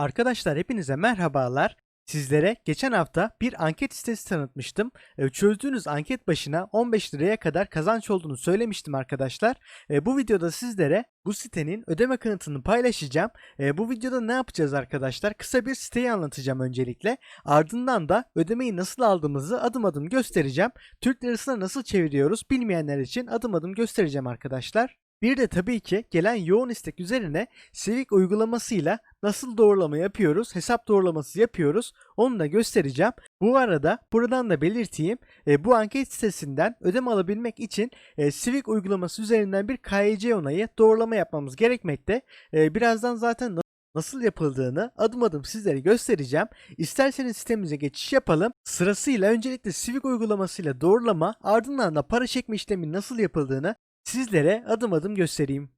Arkadaşlar hepinize merhabalar. Sizlere geçen hafta bir anket sitesi tanıtmıştım. E, Çözdüğünüz anket başına 15 liraya kadar kazanç olduğunu söylemiştim arkadaşlar. E, Bu videoda sizlere bu sitenin ödeme kanıtını paylaşacağım. E, Bu videoda ne yapacağız arkadaşlar? Kısa bir siteyi anlatacağım öncelikle. Ardından da ödemeyi nasıl aldığımızı adım adım göstereceğim. Türk lirasına nasıl çeviriyoruz bilmeyenler için adım adım göstereceğim arkadaşlar. Bir de tabii ki gelen yoğun istek üzerine Civic uygulamasıyla nasıl doğrulama yapıyoruz, hesap doğrulaması yapıyoruz onu da göstereceğim. Bu arada buradan da belirteyim e, bu anket sitesinden ödeme alabilmek için e, Civic uygulaması üzerinden bir KYC onayı doğrulama yapmamız gerekmekte. E, birazdan zaten na- nasıl yapıldığını adım adım sizlere göstereceğim. İsterseniz sitemize geçiş yapalım. Sırasıyla öncelikle Civic uygulamasıyla doğrulama ardından da para çekme işlemi nasıl yapıldığını sizlere adım adım göstereyim.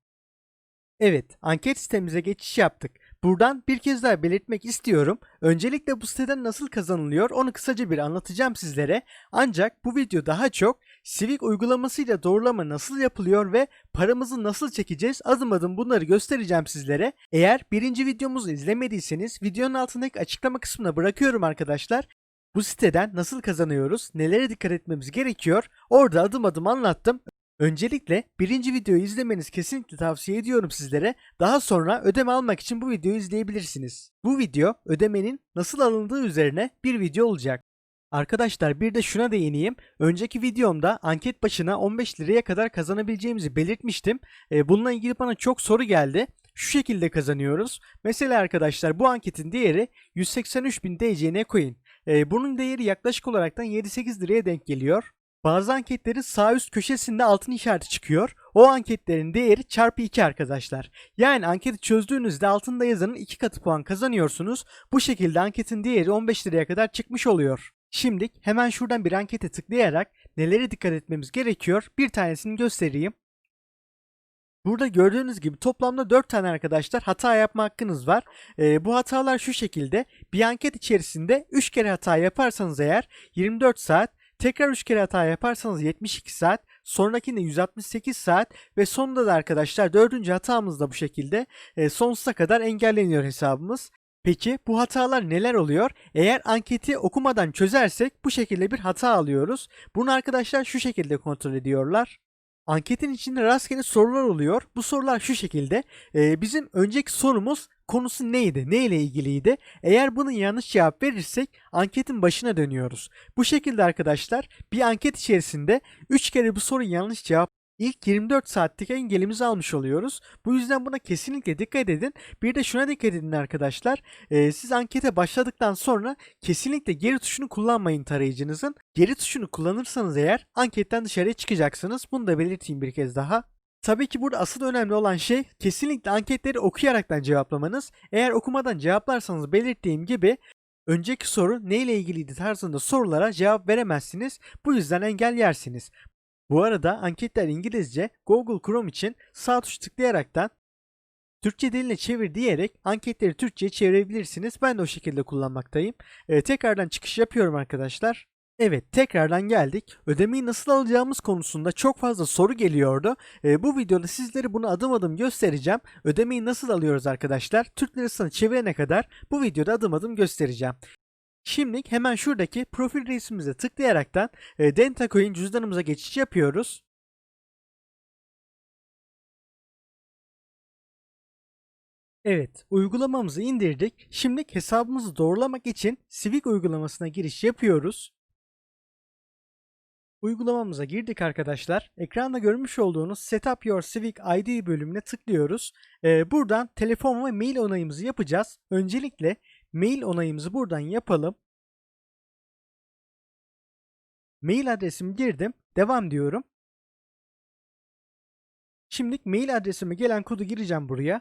Evet, anket sitemize geçiş yaptık. Buradan bir kez daha belirtmek istiyorum. Öncelikle bu siteden nasıl kazanılıyor onu kısaca bir anlatacağım sizlere. Ancak bu video daha çok Civic uygulamasıyla doğrulama nasıl yapılıyor ve paramızı nasıl çekeceğiz adım adım bunları göstereceğim sizlere. Eğer birinci videomuzu izlemediyseniz videonun altındaki açıklama kısmına bırakıyorum arkadaşlar. Bu siteden nasıl kazanıyoruz, nelere dikkat etmemiz gerekiyor orada adım adım anlattım. Öncelikle birinci videoyu izlemeniz kesinlikle tavsiye ediyorum sizlere. Daha sonra ödeme almak için bu videoyu izleyebilirsiniz. Bu video ödemenin nasıl alındığı üzerine bir video olacak. Arkadaşlar bir de şuna değineyim. Önceki videomda anket başına 15 liraya kadar kazanabileceğimizi belirtmiştim. Ee, bununla ilgili bana çok soru geldi. Şu şekilde kazanıyoruz. Mesela arkadaşlar bu anketin değeri 183.000 DCN coin. Bunun değeri yaklaşık olaraktan 7-8 liraya denk geliyor. Bazı anketlerin sağ üst köşesinde altın işareti çıkıyor. O anketlerin değeri çarpı 2 arkadaşlar. Yani anketi çözdüğünüzde altında yazanın 2 katı puan kazanıyorsunuz. Bu şekilde anketin değeri 15 liraya kadar çıkmış oluyor. Şimdi hemen şuradan bir ankete tıklayarak nelere dikkat etmemiz gerekiyor bir tanesini göstereyim. Burada gördüğünüz gibi toplamda 4 tane arkadaşlar hata yapma hakkınız var. Ee, bu hatalar şu şekilde. Bir anket içerisinde 3 kere hata yaparsanız eğer 24 saat, tekrar 3 kere hata yaparsanız 72 saat, sonrakinde 168 saat ve sonunda da arkadaşlar 4. hatamız da bu şekilde e, sonsuza kadar engelleniyor hesabımız. Peki bu hatalar neler oluyor? Eğer anketi okumadan çözersek bu şekilde bir hata alıyoruz. Bunu arkadaşlar şu şekilde kontrol ediyorlar. Anketin içinde rastgele sorular oluyor. Bu sorular şu şekilde. Ee, bizim önceki sorumuz konusu neydi? Ne ile ilgiliydi? Eğer bunun yanlış cevap verirsek anketin başına dönüyoruz. Bu şekilde arkadaşlar bir anket içerisinde 3 kere bu sorun yanlış cevap ilk 24 saatlik engelimizi almış oluyoruz. Bu yüzden buna kesinlikle dikkat edin. Bir de şuna dikkat edin arkadaşlar. Ee, siz ankete başladıktan sonra kesinlikle geri tuşunu kullanmayın tarayıcınızın. Geri tuşunu kullanırsanız eğer anketten dışarıya çıkacaksınız. Bunu da belirteyim bir kez daha. Tabii ki burada asıl önemli olan şey kesinlikle anketleri okuyaraktan cevaplamanız. Eğer okumadan cevaplarsanız belirttiğim gibi önceki soru neyle ilgiliydi tarzında sorulara cevap veremezsiniz. Bu yüzden engel yersiniz. Bu arada anketler İngilizce Google Chrome için sağ tuş tıklayaraktan Türkçe diline çevir diyerek anketleri Türkçe'ye çevirebilirsiniz. Ben de o şekilde kullanmaktayım. Ee, tekrardan çıkış yapıyorum arkadaşlar. Evet tekrardan geldik. Ödemeyi nasıl alacağımız konusunda çok fazla soru geliyordu. Ee, bu videoda sizlere bunu adım adım göstereceğim. Ödemeyi nasıl alıyoruz arkadaşlar? Türk lirasını çevirene kadar bu videoda adım adım göstereceğim. Şimdi hemen şuradaki profil resmimize tıklayaraktan e, Dentacoin cüzdanımıza geçiş yapıyoruz. Evet, uygulamamızı indirdik. Şimdi hesabımızı doğrulamak için Civic uygulamasına giriş yapıyoruz. Uygulamamıza girdik arkadaşlar. Ekranda görmüş olduğunuz Setup Your Civic ID bölümüne tıklıyoruz. Ee, buradan telefon ve mail onayımızı yapacağız. Öncelikle mail onayımızı buradan yapalım. Mail adresimi girdim. Devam diyorum. Şimdi mail adresime gelen kodu gireceğim buraya.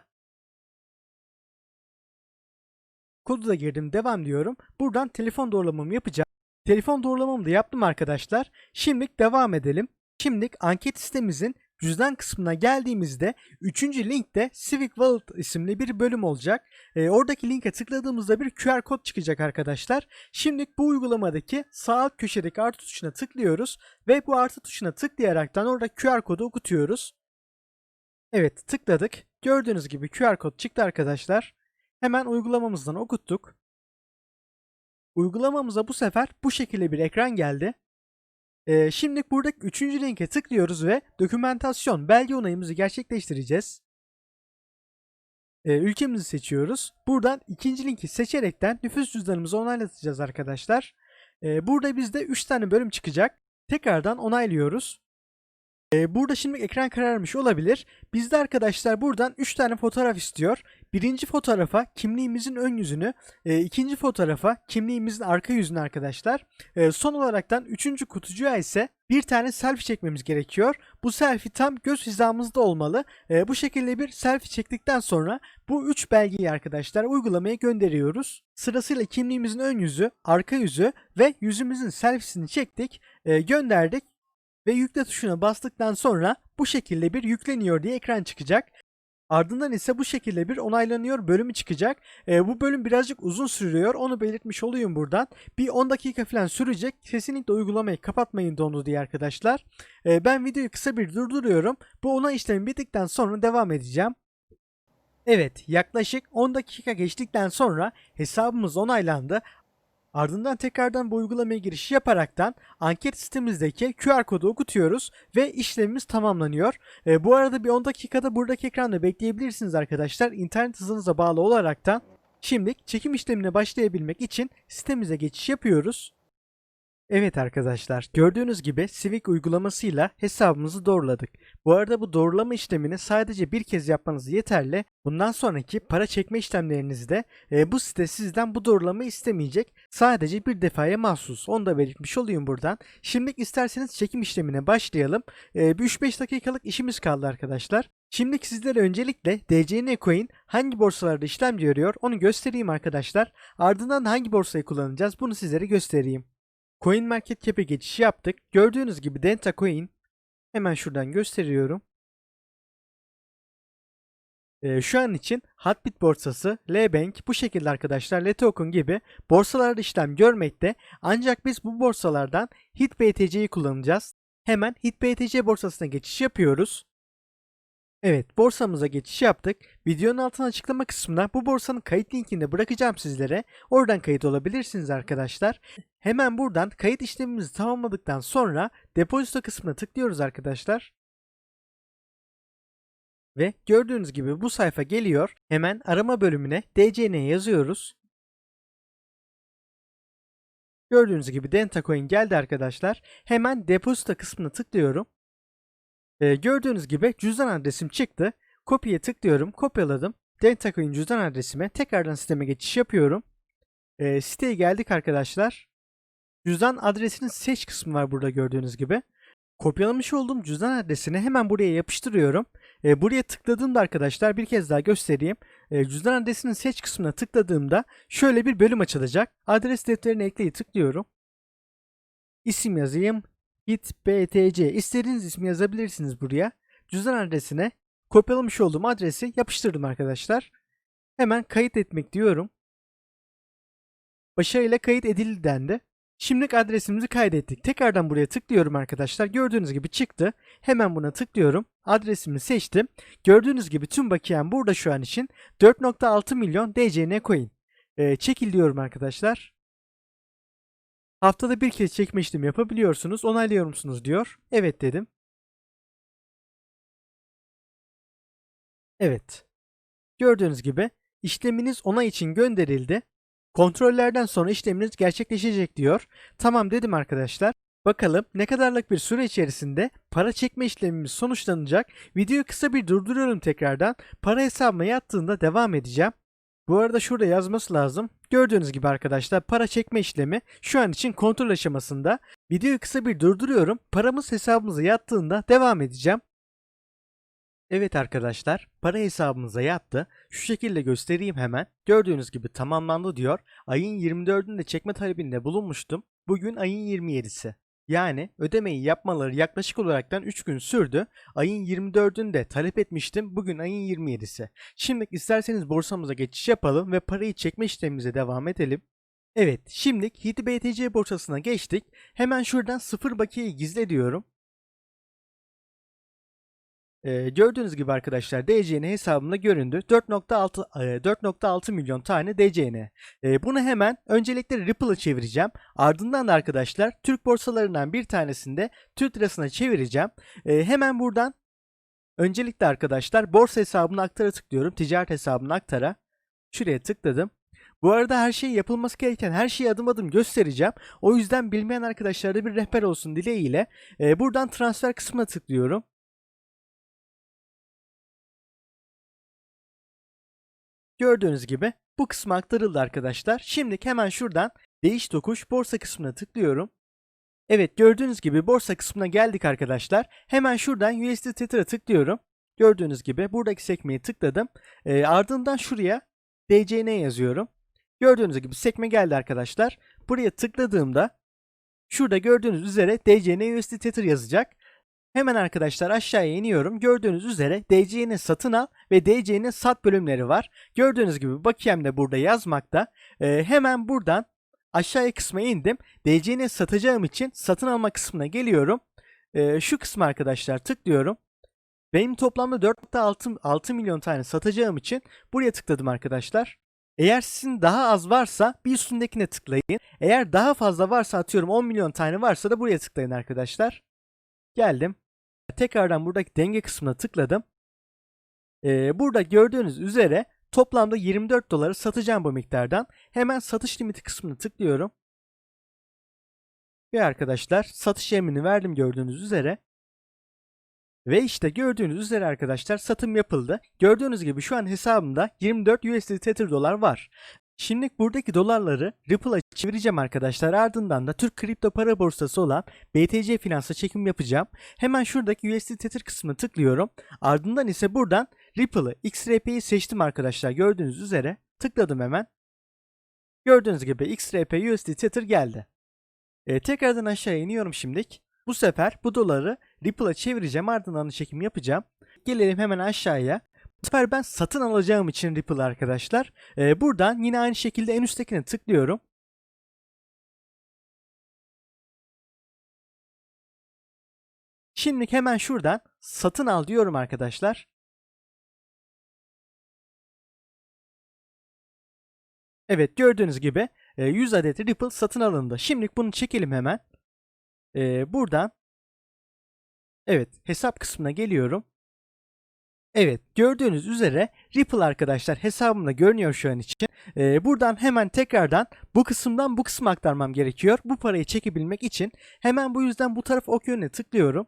Kodu da girdim. Devam diyorum. Buradan telefon doğrulamamı yapacağım. Telefon doğrulamamı da yaptım arkadaşlar. Şimdi devam edelim. Şimdi anket sitemizin cüzdan kısmına geldiğimizde 3. linkte Civic Wallet isimli bir bölüm olacak. Ee, oradaki linke tıkladığımızda bir QR kod çıkacak arkadaşlar. Şimdi bu uygulamadaki sağ alt köşedeki artı tuşuna tıklıyoruz ve bu artı tuşuna tıklayaraktan orada QR kodu okutuyoruz. Evet tıkladık. Gördüğünüz gibi QR kod çıktı arkadaşlar. Hemen uygulamamızdan okuttuk. Uygulamamıza bu sefer bu şekilde bir ekran geldi. Ee, şimdi buradaki üçüncü linke tıklıyoruz ve dokümentasyon belge onayımızı gerçekleştireceğiz. Ee, ülkemizi seçiyoruz. Buradan ikinci linki seçerekten nüfus cüzdanımızı onaylatacağız arkadaşlar. Ee, burada bizde 3 tane bölüm çıkacak. Tekrardan onaylıyoruz. Ee, burada şimdi ekran kararmış olabilir. Bizde arkadaşlar buradan 3 tane fotoğraf istiyor. Birinci fotoğrafa kimliğimizin ön yüzünü, e, ikinci fotoğrafa kimliğimizin arka yüzünü arkadaşlar. E, son olaraktan üçüncü kutucuğa ise bir tane selfie çekmemiz gerekiyor. Bu selfie tam göz hizamızda olmalı. E, bu şekilde bir selfie çektikten sonra bu üç belgeyi arkadaşlar uygulamaya gönderiyoruz. Sırasıyla kimliğimizin ön yüzü, arka yüzü ve yüzümüzün selfiesini çektik, e, gönderdik ve yükle tuşuna bastıktan sonra bu şekilde bir yükleniyor diye ekran çıkacak. Ardından ise bu şekilde bir onaylanıyor bölümü çıkacak. E, bu bölüm birazcık uzun sürüyor. Onu belirtmiş olayım buradan. Bir 10 dakika falan sürecek. Kesinlikle uygulamayı kapatmayın donu diye arkadaşlar. E, ben videoyu kısa bir durduruyorum. Bu onay işlemi bittikten sonra devam edeceğim. Evet yaklaşık 10 dakika geçtikten sonra hesabımız onaylandı. Ardından tekrardan bu uygulamaya giriş yaparaktan anket sistemimizdeki QR kodu okutuyoruz ve işlemimiz tamamlanıyor. E, bu arada bir 10 dakikada buradaki ekranda bekleyebilirsiniz arkadaşlar. İnternet hızınıza bağlı olaraktan. Şimdi çekim işlemine başlayabilmek için sitemize geçiş yapıyoruz. Evet arkadaşlar gördüğünüz gibi Civic uygulamasıyla hesabımızı doğruladık. Bu arada bu doğrulama işlemini sadece bir kez yapmanız yeterli. Bundan sonraki para çekme işlemlerinizde e, bu site sizden bu doğrulamayı istemeyecek. Sadece bir defaya mahsus. Onu da belirtmiş olayım buradan. Şimdi isterseniz çekim işlemine başlayalım. E, bir 3-5 dakikalık işimiz kaldı arkadaşlar. Şimdi sizlere öncelikle DCN Coin hangi borsalarda işlem görüyor onu göstereyim arkadaşlar. Ardından hangi borsayı kullanacağız bunu sizlere göstereyim. CoinMarketCap'e geçiş yaptık. Gördüğünüz gibi Denta Coin hemen şuradan gösteriyorum. Ee, şu an için Hotbit borsası, L-Bank bu şekilde arkadaşlar L-Token gibi borsalarda işlem görmekte. Ancak biz bu borsalardan HitBTC'yi kullanacağız. Hemen HitBTC borsasına geçiş yapıyoruz. Evet borsamıza geçiş yaptık. Videonun altına açıklama kısmına bu borsanın kayıt linkini de bırakacağım sizlere. Oradan kayıt olabilirsiniz arkadaşlar. Hemen buradan kayıt işlemimizi tamamladıktan sonra depozito kısmına tıklıyoruz arkadaşlar. Ve gördüğünüz gibi bu sayfa geliyor. Hemen arama bölümüne DCN yazıyoruz. Gördüğünüz gibi Dentacoin geldi arkadaşlar. Hemen depozito kısmına tıklıyorum. Ee, gördüğünüz gibi cüzdan adresim çıktı. Kopya tıklıyorum. Kopyaladım. Dentacoin cüzdan adresime tekrardan sisteme geçiş yapıyorum. Ee, siteye geldik arkadaşlar. Cüzdan adresinin seç kısmı var burada gördüğünüz gibi. Kopyalamış olduğum cüzdan adresini hemen buraya yapıştırıyorum. E, buraya tıkladığımda arkadaşlar bir kez daha göstereyim. E, cüzdan adresinin seç kısmına tıkladığımda şöyle bir bölüm açılacak. Adres defterine ekleyi tıklıyorum. İsim yazayım. Git BTC. İstediğiniz ismi yazabilirsiniz buraya. Cüzdan adresine kopyalamış olduğum adresi yapıştırdım arkadaşlar. Hemen kayıt etmek diyorum. Başarıyla kayıt edildi dendi. Şimdilik adresimizi kaydettik. Tekrardan buraya tıklıyorum arkadaşlar. Gördüğünüz gibi çıktı. Hemen buna tıklıyorum. Adresimi seçtim. Gördüğünüz gibi tüm bakiyem burada şu an için 4.6 milyon DCN coin. Ee, çekil diyorum arkadaşlar. Haftada bir kez çekme işlemi yapabiliyorsunuz. Onaylıyor musunuz diyor. Evet dedim. Evet. Gördüğünüz gibi işleminiz ona için gönderildi. Kontrollerden sonra işleminiz gerçekleşecek diyor. Tamam dedim arkadaşlar. Bakalım ne kadarlık bir süre içerisinde para çekme işlemimiz sonuçlanacak. Videoyu kısa bir durduruyorum tekrardan. Para hesabıma yattığında devam edeceğim. Bu arada şurada yazması lazım. Gördüğünüz gibi arkadaşlar para çekme işlemi şu an için kontrol aşamasında. Videoyu kısa bir durduruyorum. Paramız hesabımıza yattığında devam edeceğim. Evet arkadaşlar para hesabımıza yattı. Şu şekilde göstereyim hemen. Gördüğünüz gibi tamamlandı diyor. Ayın 24'ünde çekme talebinde bulunmuştum. Bugün ayın 27'si. Yani ödemeyi yapmaları yaklaşık olaraktan 3 gün sürdü. Ayın 24'ünde talep etmiştim. Bugün ayın 27'si. Şimdi isterseniz borsamıza geçiş yapalım ve parayı çekme işlemimize devam edelim. Evet, şimdi HitBTC borsasına geçtik. Hemen şuradan sıfır bakiyeyi gizle diyorum. Ee, gördüğünüz gibi arkadaşlar DCN hesabımda göründü. 4.6 e, 4.6 milyon tane DCN. Ee, bunu hemen öncelikle Ripple'a çevireceğim. Ardından da arkadaşlar Türk borsalarından bir tanesinde Türk lirasına çevireceğim. Ee, hemen buradan öncelikle arkadaşlar borsa hesabına aktara tıklıyorum. Ticaret hesabına aktara. Şuraya tıkladım. Bu arada her şey yapılması gereken her şeyi adım adım göstereceğim. O yüzden bilmeyen arkadaşlara bir rehber olsun dileğiyle e, buradan transfer kısmına tıklıyorum. Gördüğünüz gibi bu kısma aktarıldı arkadaşlar. Şimdi hemen şuradan değiş tokuş borsa kısmına tıklıyorum. Evet gördüğünüz gibi borsa kısmına geldik arkadaşlar. Hemen şuradan USD Tether'a tıklıyorum. Gördüğünüz gibi buradaki sekmeyi tıkladım. E, ardından şuraya DCN yazıyorum. Gördüğünüz gibi sekme geldi arkadaşlar. Buraya tıkladığımda şurada gördüğünüz üzere DCN USD Tether yazacak. Hemen arkadaşlar aşağıya iniyorum. Gördüğünüz üzere DCN satın al ve DCN sat bölümleri var. Gördüğünüz gibi bakiyem de burada yazmakta. Ee, hemen buradan aşağıya kısma indim. DCN satacağım için satın alma kısmına geliyorum. Ee, şu kısmı arkadaşlar tıklıyorum. Benim toplamda 4.6 6 milyon tane satacağım için buraya tıkladım arkadaşlar. Eğer sizin daha az varsa bir üstündekine tıklayın. Eğer daha fazla varsa atıyorum 10 milyon tane varsa da buraya tıklayın arkadaşlar. Geldim. Tekrardan buradaki denge kısmına tıkladım. Ee, burada gördüğünüz üzere toplamda 24 doları satacağım bu miktardan. Hemen satış limiti kısmına tıklıyorum. Ve arkadaşlar satış emrini verdim gördüğünüz üzere. Ve işte gördüğünüz üzere arkadaşlar satım yapıldı. Gördüğünüz gibi şu an hesabımda 24 USD Tether dolar var. Şimdi buradaki dolarları Ripple'a çevireceğim arkadaşlar. Ardından da Türk kripto para borsası olan BTC Finans'a çekim yapacağım. Hemen şuradaki USD Tether kısmına tıklıyorum. Ardından ise buradan Ripple'ı XRP'yi seçtim arkadaşlar. Gördüğünüz üzere tıkladım hemen. Gördüğünüz gibi XRP USD Tether geldi. E, tekrardan aşağı iniyorum şimdilik. Bu sefer bu doları Ripple'a çevireceğim ardından da çekim yapacağım. Gelelim hemen aşağıya. Bu sefer ben satın alacağım için Ripple arkadaşlar. Ee, buradan yine aynı şekilde en üsttekine tıklıyorum. Şimdi hemen şuradan satın al diyorum arkadaşlar. Evet gördüğünüz gibi 100 adet Ripple satın alındı. Şimdi bunu çekelim hemen. Ee, buradan Evet hesap kısmına geliyorum. Evet gördüğünüz üzere Ripple arkadaşlar hesabımda görünüyor şu an için. Ee, buradan hemen tekrardan bu kısımdan bu kısma aktarmam gerekiyor. Bu parayı çekebilmek için hemen bu yüzden bu taraf ok yönüne tıklıyorum.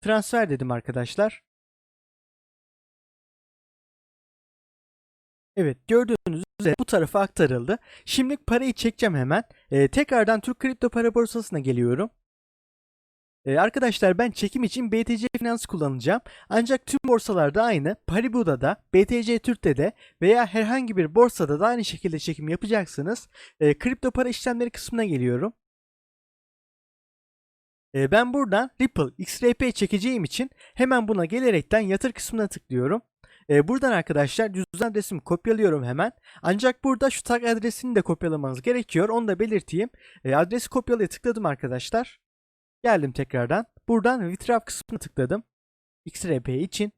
Transfer dedim arkadaşlar. Evet gördüğünüz üzere bu tarafa aktarıldı. Şimdi parayı çekeceğim hemen. Ee, tekrardan Türk Kripto Para Borsası'na geliyorum. Ee, arkadaşlar ben çekim için BTC Finans kullanacağım. Ancak tüm borsalarda aynı. Paribu'da da, BTC Türk'te de veya herhangi bir borsada da aynı şekilde çekim yapacaksınız. Ee, kripto para işlemleri kısmına geliyorum. Ee, ben buradan Ripple XRP çekeceğim için hemen buna gelerekten yatır kısmına tıklıyorum. Ee, buradan arkadaşlar cüzdan adresimi kopyalıyorum hemen. Ancak burada şu tag adresini de kopyalamanız gerekiyor. Onu da belirteyim. Ee, adresi kopyalaya tıkladım arkadaşlar. Geldim tekrardan. Buradan Withdraw kısmına tıkladım. XRP için.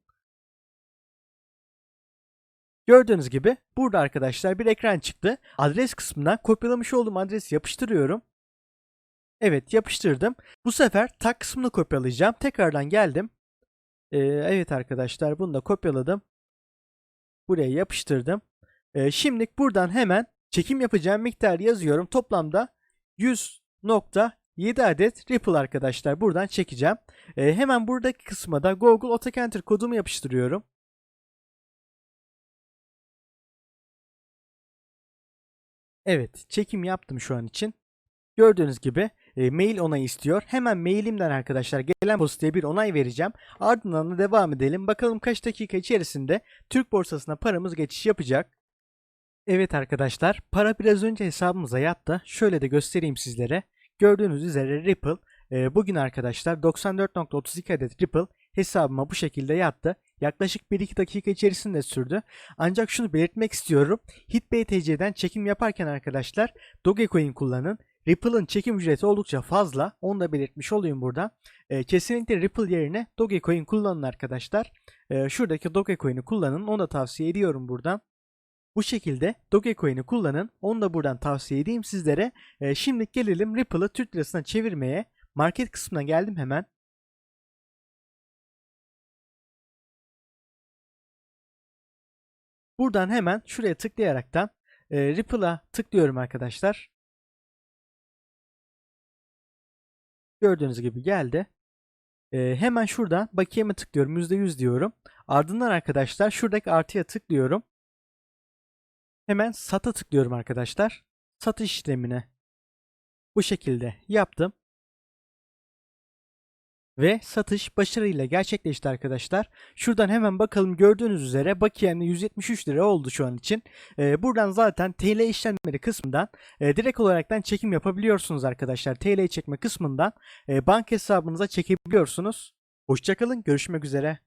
Gördüğünüz gibi burada arkadaşlar bir ekran çıktı. Adres kısmına kopyalamış olduğum adresi yapıştırıyorum. Evet yapıştırdım. Bu sefer tag kısmını kopyalayacağım. Tekrardan geldim. Ee, evet arkadaşlar bunu da kopyaladım. Buraya yapıştırdım. Ee, şimdilik buradan hemen çekim yapacağım miktar yazıyorum. Toplamda 100 7 adet Ripple arkadaşlar buradan çekeceğim. Ee, hemen buradaki kısma da Google AutoCenter kodumu yapıştırıyorum. Evet çekim yaptım şu an için. Gördüğünüz gibi e, mail onayı istiyor. Hemen mailimden arkadaşlar gelen postaya bir onay vereceğim. Ardından da devam edelim. Bakalım kaç dakika içerisinde Türk borsasına paramız geçiş yapacak. Evet arkadaşlar para biraz önce hesabımıza yattı. Şöyle de göstereyim sizlere. Gördüğünüz üzere Ripple e, bugün arkadaşlar 94.32 adet Ripple hesabıma bu şekilde yattı. Yaklaşık 1-2 dakika içerisinde sürdü. Ancak şunu belirtmek istiyorum. HitBTC'den çekim yaparken arkadaşlar Dogecoin kullanın. Ripple'ın çekim ücreti oldukça fazla. Onu da belirtmiş olayım burada. E, kesinlikle Ripple yerine Dogecoin kullanın arkadaşlar. E, şuradaki Dogecoin'i kullanın. Onu da tavsiye ediyorum buradan. Bu şekilde Dogecoin'i kullanın. Onu da buradan tavsiye edeyim sizlere. E, şimdi gelelim Ripple'ı Türk lirasına çevirmeye. Market kısmına geldim hemen. Buradan hemen şuraya tıklayaraktan e, Ripple'a tıklıyorum arkadaşlar. Gördüğünüz gibi geldi. E, hemen şuradan bakiyeme tıklıyorum. %100 diyorum. Ardından arkadaşlar şuradaki artıya tıklıyorum. Hemen sata tıklıyorum arkadaşlar. Satış işlemine bu şekilde yaptım. Ve satış başarıyla gerçekleşti arkadaşlar. Şuradan hemen bakalım gördüğünüz üzere bakiyem 173 lira oldu şu an için. Ee, buradan zaten TL işlemleri kısmından e, direkt olaraktan çekim yapabiliyorsunuz arkadaşlar. TL çekme kısmından e, banka hesabınıza çekebiliyorsunuz. Hoşçakalın görüşmek üzere.